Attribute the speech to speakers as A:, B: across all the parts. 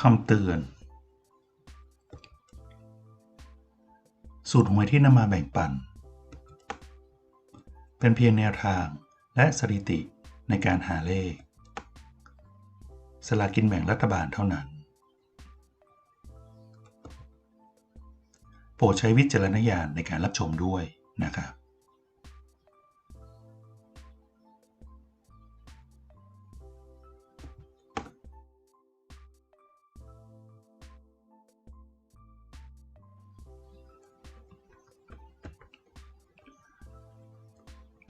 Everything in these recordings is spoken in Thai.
A: คำเตือน สูตรหวยที่นำมาแบ่งปัน เป็นเพียงแนวทางและสถิติในการหาเลข สลากกินแบ่งรัฐบาลเท่านั้น โปรดใช้วิจารณญาณในการรับชมด้วยนะครับ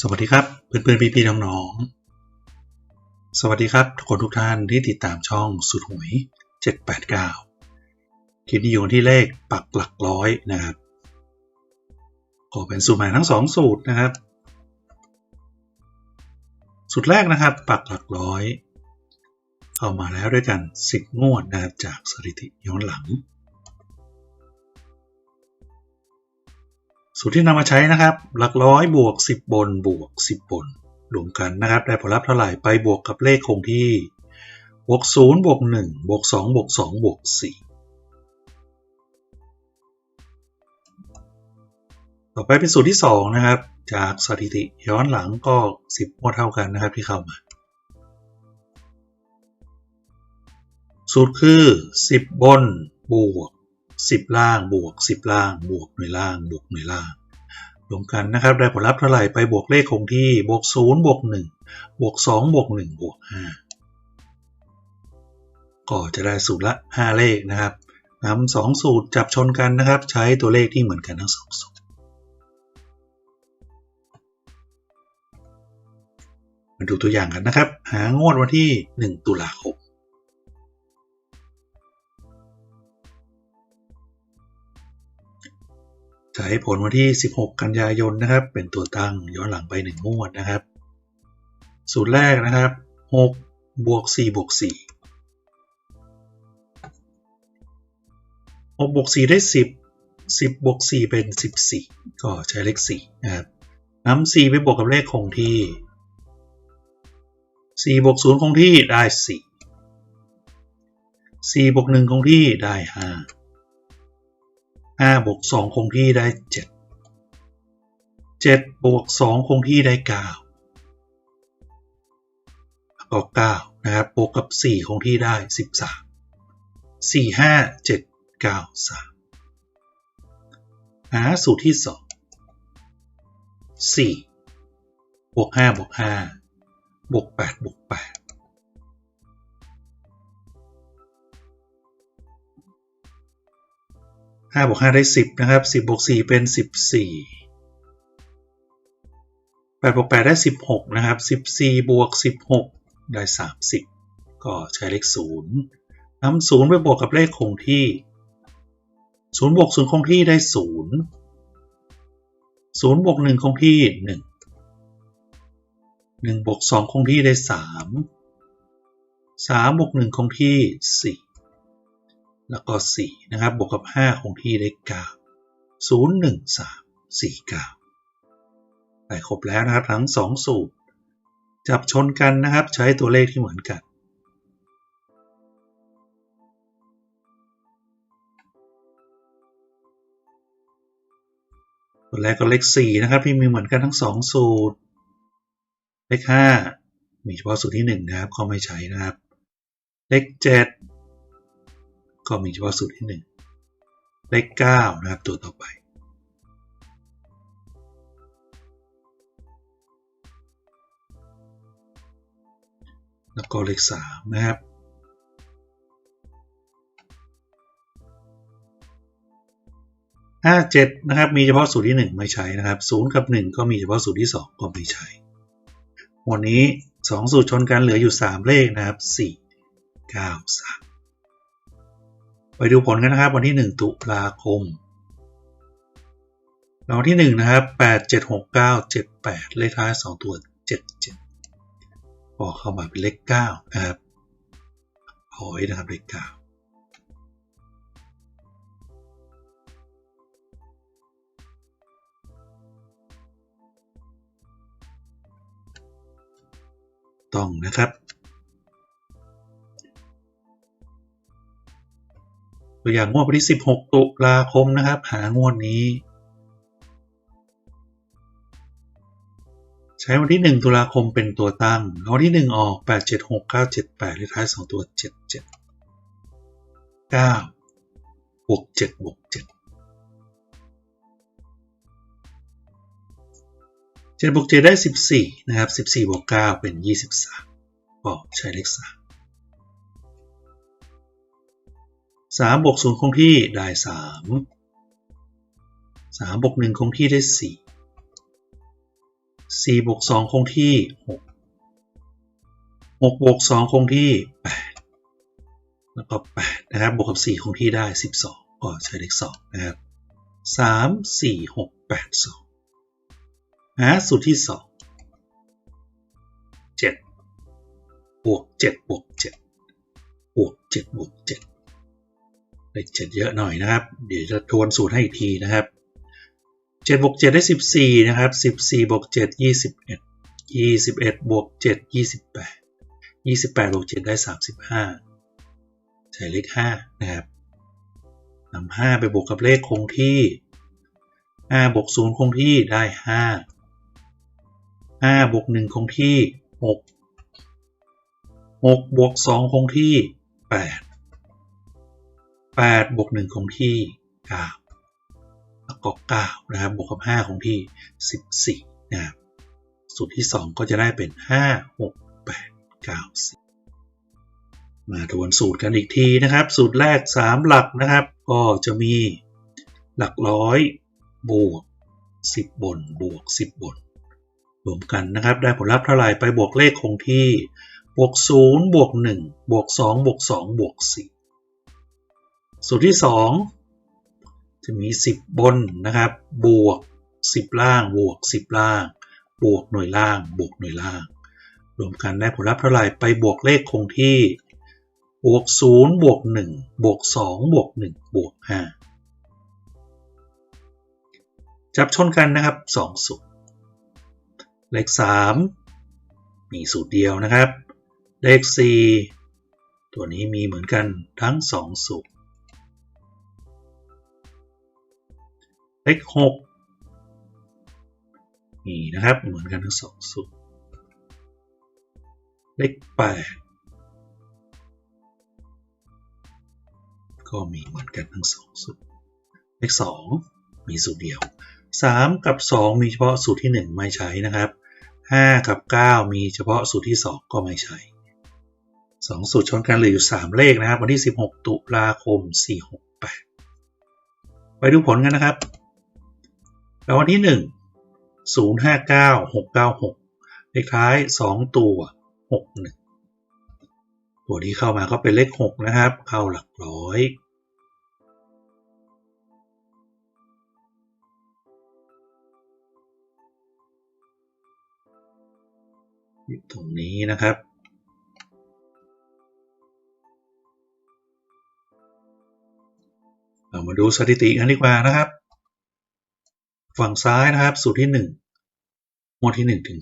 A: สวัสดีครับเพื่อนๆพี่ๆน้องๆสวัสดีครับทุกคนทุกท่านที่ติดตามช่องสุดหวย 789 คลิปนี้อยู่ที่เลขปักหลักร้อยนะครับก็เป็นสูตรใหม่ทั้งสองสูตรนะครับ สูตรแรกนะครับ ปักหลักร้อยเข้ามาแล้วด้วยกัน 10 งวดนะครับจากสถิติย้อนหลัง สูตรที่นำมาใช้นะครับ หลักร้อยบวก 10 บนบวก 10 บนรวมกันนะครับ ได้ผลลัพธ์เท่าไหร่ไปบวกกับเลขคงที่บวก0บวก1บวก2บวก2บวก4ต่อไปเป็นสูตรที่ 2 นะครับ จากสถิติย้อนหลังก็ 10งวดเท่ากันนะครับที่เข้ามาสูตรคือ 10 บนบวก 10 ล่างบวก 10 ล่าง บวกหน่วยล่างบวกหน่วยล่างรวมกันนะครับได้ผลลัพธ์เท่าไหร่ไปบวกเลขคงที่บวก0บวก1บวก2บวก1บวก5ก็จะได้สูตรละ 5 เลขนะครับนำสองสูตรจับชนกันนะครับ ใช้ตัวเลขที่เหมือนกันทั้งสองสูตรมาดูตัวอย่างกันนะครับ หางวดวันที่ 1 ตุลาคม ใช้ผลวันที่ 16 กันยายนนะครับ เป็นตัวตั้งย้อนหลังไป1งวดนะครับ สูตรแรกนะครับ 6 บวก 4 บวก 4 6 บวก 4 ได้ 10 10 บวก 4 เป็น 14 ก็ใช้เลข 4 นะครับนำ4 ไปบวกกับเลขคงที่ 4 บวก 0 คงที่ได้ 4 4 บวก 1 คงที่ได้ 5 5บวก2คงที่ได้ 7 7บวก2คงที่ได้ 9 ก็ 9 นะครับ บวกกับ 4 คงที่ได้ 13 4 5 7 9 3 หาสูตรที่ 2 4บวก5บวก5บวก8บวก8 ห้าบวกห้าได้สิบนะครับสิบบวกสี่เป็นสิบสี่แปดบวกแปดได้สิบหกนะครับสิบสี่บวกสิบหกได้สามสิบก็ใช้เลขศูนย์นำศูนย์ไปบวกกับเลขคงที่ศูนย์บวกศูนย์คงที่ได้ศูนย์ศูนย์บวกหนึ่งคงที่หนึ่งหนึ่งบวกสองคงที่ได้สามสามบวกหนึ่งคงที่สี่ แล้วก็4นะครับบวกกับ 5 คงที่ได้ 9 0 1 3 4 9ได้ครบแล้วนะครับทั้ง 2 สูตร จับชนกันนะครับใช้ตัวเลขที่เหมือนกัน ตัวแรกก็เลข 4 นะครับที่มีเหมือนกันทั้ง 2 สูตร เลข 5 มีเฉพาะสูตรที่ 1 นะครับก็ไม่ใช้นะครับ เลข 7 ก็มีเฉพาะสูตรที่1เลข9นะครับตัวต่อไปแล้วก็เลข3นะครับ 57 นะครับ มีเฉพาะสูตรที่ 1 ไม่ใช้นะครับ 0 กับ 1 ก็มีเฉพาะสูตรที่ 2 ก็ไม่ใช้วันนี้สองสูตรชนกันเหลืออยู่ 3 เลขนะครับ 4 9 3 ไปดูผลกันนะครับ วันที่ 1 ตุลาคมรางวัลที่ 1 นะครับ 8 7 6 9 7 8 เลขท้าย 2 ตัว 7 7พอเข้ามาเป็นเลข9นะครับหอยนะครับเลข9ต้องนะครับ ตัวอย่างงวดวันที่ 16 ตุลาคมนะครับ หางวดนี้ ใช้วันที่ 1 ตุลาคมเป็นตัวตั้งวันที่ 1 ออก 8 7 6 9 7 8เลขท้าย 2 ตัว 7 7 9บวก7บวก7 7บวก7ได้ 14 นะครับ 14บวก9เป็น 23 ก็ใช้เลข3 3บวก0คงที่ได้ 3 3บวก1คงที่ได้ 4 4บวก2คงที่ 6 6บวก2คงที่ 8 แล้วก็ 8 นะครับ บวกกับ 4 คงที่ได้ 12 ก็ใช้เลข2นะครับ 3 4 6 8 2 หาสูตรที่ 2 7 บวก 7 บวก 7 บวก 7 บวก 7 เลข7เยอะหน่อยนะครับ เดี๋ยวจะทวนสูตรให้อีกทีนะครับ7บวก7ได้14นะครับ14บวก7 21 21บวก7 28 28บวก7ได้35ใช้เลข5นะครับนำ5ไปบวกกับเลขคงที่5บวก0คงที่ได้5 5บวก1คงที่6 6บวก2คงที่8 8บวก1คงที่9แล้วก็9นะครับบวกกับ 5 คงที่ 14นะครับสูตรที่ 2 ก็จะได้เป็น 5 6 8 9 10 มาทวนสูตรกันอีกทีนะครับ สูตรแรก 3 หลักนะครับ ก็จะมีหลักร้อยบวก 10 บนบวก 10 บนรวมกันนะครับ ได้ผลลัพธ์เท่าไหร่ไปบวกเลขคงที่บวก 0 บวก 1 บวก 2 บวก 2 บวก 4 สูตรที่ 2 จะมี 10 บนนะครับ บวก 10 ล่าง บวก 10 ล่าง บวกหน่วยล่าง บวกหน่วยล่าง รวมกันได้ผลลัพธ์เท่าไหร่ไปบวกเลขคงที่ บวก 0 บวก 1 บวก 2 บวก 1 บวก 5 จับชนกันนะครับ 2 สูตร เลข 3 มีสูตรเดียวนะครับ เลข 4 ตัวนี้มีเหมือนกันทั้ง 2 สูตร เลข6มีนะครับเหมือนกันทั้ง2สูตรเลข8ก็มีเหมือนกันทั้ง2สูตรเลข2มีสูตรเดียว 3 กับ 2 มีเฉพาะสูตรที่ 1 ไม่ใช้นะครับ 5 กับ 9 มีเฉพาะสูตรที่ 2 ก็ไม่ใช่2สูตรชนกันเหลืออยู่ 3 เลขนะครับ วันที่ 16 ตุลาคม 468 ไปดูผลกันนะครับ แล้ววันที่ 1 059 696เลขท้าย 2 ตัว 61 ตัวนี้เข้ามาก็เป็นเลข 6 นะครับ เข้าหลักร้อยอยู่ตรงนี้นะครับเรามาดูสถิติกันดีกว่านะครับ ฝั่งซ้ายนะครับ สูตรที่1หมวดที่1ถึง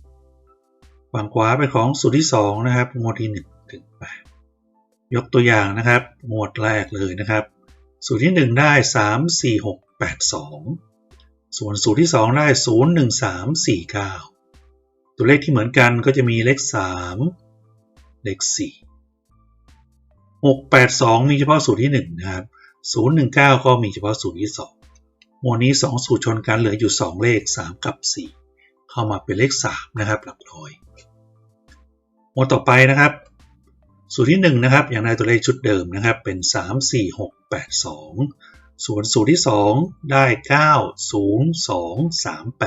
A: 8ฝั่งขวาเป็นของสูตรที่ 2 นะครับหมวดที่1ถึง8ยกตัวอย่างนะครับหมวดแรกเลยนะครับ สูตรที่ 1 ได้ 3 4 6 8 2 ส่วนสูตรที่ 2 ได้ 0 1 3 4 9 ตัวเลขที่เหมือนกันก็จะมีเลข 3 เลข 4 6 8 2 มีเฉพาะสูตรที่ 1 นะครับ 019 ก็มีเฉพาะสูตรที่ 2 หมวดนี้ 2 สูตรชนกันเหลืออยู่ 2 เลข 3 กับ 4 เข้ามาเป็นเลข 3 นะครับ หลักร้อย หมวดต่อไปนะครับ สูตรที่ 1 นะครับ อย่างได้ตัวเลขชุดเดิมนะครับ เป็น 3 4 6 8 2 ส่วนสูตรที่ 2 ได้ 9 0 2 3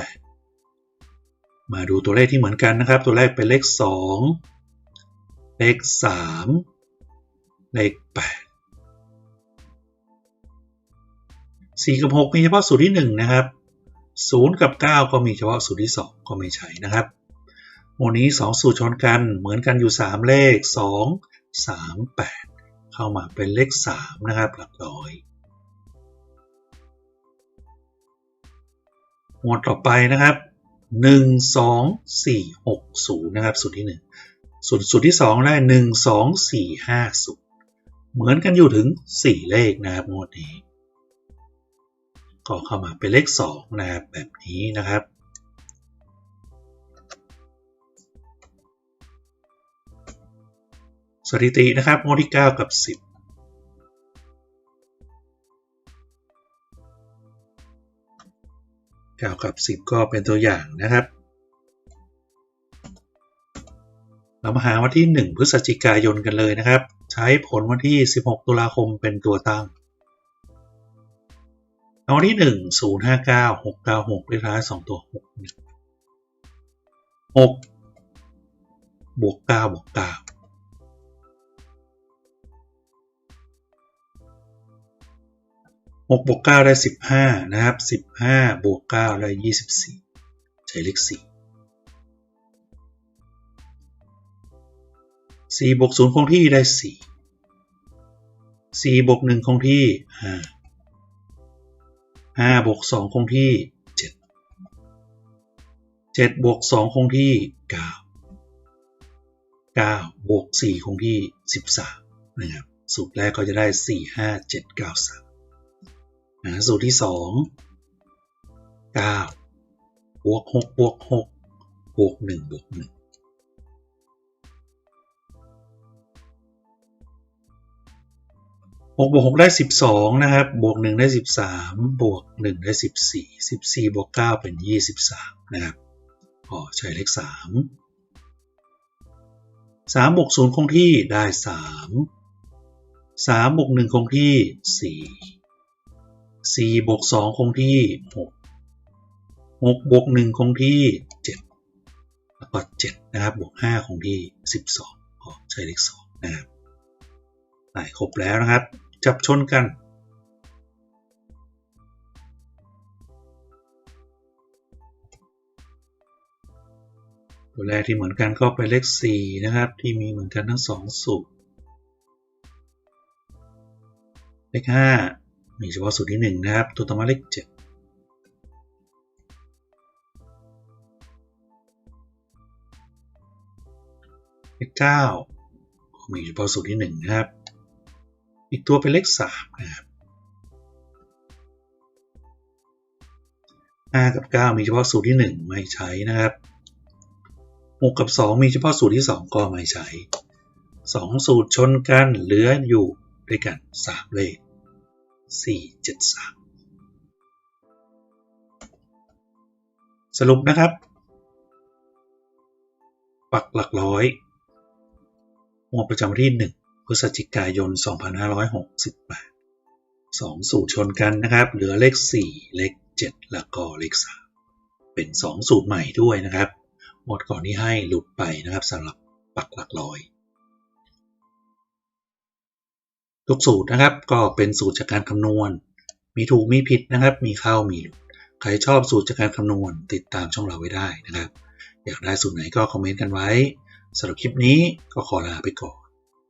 A: 8 มาดูตัวเลขที่เหมือนกันนะครับ ตัวแรกเป็นเลข 2 เลข 3 เลข 8 4 กับ 6 มีเฉพาะสูตรที่ 1 นะครับ 0 กับ 9 ก็มีเฉพาะสูตรที่ 2 ก็ไม่ใช่นะครับโมนี้ 2 สูตรชนกันเหมือนกันอยู่ 3 เลข 2 3 8 เข้ามาเป็นเลข 3 นะครับ หลักร้อยหมวดต่อไปนะครับหนึ่งสองสี่หกศูนย์นะครับ สูตรที่หนึ่งสูตรสูตรที่สองได้หนึ่งสองสี่ห้าศูนย์เหมือนกันอยู่ถึงสี่เลขนะครับงวดนี้ ก็เข้ามาเป็นเลขสองนะครับแบบนี้นะครับ สถิตินะครับงวดที่ 9 กับ 10 9กับ 10 ก็เป็นตัวอย่างนะครับ เรามาหาวันที่ 1 พฤศจิกายนกันเลยนะครับ ใช้ผลวันที่ 16 ตุลาคมเป็นตัวตั้ง รางวัลที่หนึ่งศูนย์ห้าเก้าหกเก้าหกเลขท้ายสองตัวหกหกบวกเก้าบวกเก้าหกบวกเก้าได้สิบห้านะครับสิบห้าบวกเก้าได้ยี่สิบสี่ใช้เลขสี่สี่บวกศูนย์คงที่ได้สี่สี่บวกหนึ่งคงที่ห้า 5บวก2คงที่ 7 7บวก2คงที่ 9 9บวก4คงที่ 13 นะครับสูตรแรกก็จะได้ 4 5 7 9 3นะสูตรที่ 2 9 บวก 6 บวก 6 บวก 1 บวก 1 หกบวกหกได้สิบสองนะครับ บวกหนึ่งได้สิบสามบวกหนึ่งได้สิบสี่สิบสี่บวกเก้าเป็นยี่สิบสามนะครับพอใช้เลขสามสามบวกศูนย์คงที่ได้สามสามบวกหนึ่งคงที่สี่4บวก2คงที่6 6บวก1คงที่7แล้วก็7นะครับ บวก5คงที่12ก็ใช้เลข2นะครับได้ครบแล้วนะครับ จับชนกัน ตัวแรกที่เหมือนกันก็เป็นเลข 4 นะครับ ที่มีเหมือนกันทั้ง 2 สูตร เลข 5 มีเฉพาะสูตรที่ 1 นะครับ ตัวต่อมาเลข 7เลข9มีเฉพาะสูตรที่1นะครับ อีกตัวเป็นเลข3นะครับ5กับ 9 มีเฉพาะสูตรที่ 1 ไม่ใช้นะครับ 6 กับ 2 มีเฉพาะสูตรที่ 2 ก็ไม่ใช้ 2 สูตรชนกันเหลืออยู่ด้วยกัน 3 เลข 4 7 3 สรุปนะครับ ปักหลักร้อยงวดประจำวันที่ 1 พฤศจิกายน 2568 2 สูตรชนกันนะครับ เหลือเลข 4 เลข 7 แล้วก็เลข 3 เป็น 2 สูตรใหม่ด้วยนะครับ หมดก่อนที่ให้หลุดไปนะครับสำหรับปักหลักร้อย ทุกสูตรนะครับก็เป็นสูตรจากการคำนวณ มีถูกมีผิดนะครับ มีเข้ามีหลุด ใครชอบสูตรจากการคำนวณติดตามช่องเราไว้ได้นะครับ อยากได้สูตรไหนก็คอมเมนต์กันไว้สำหรับคลิปนี้ก็ขอลาไปก่อน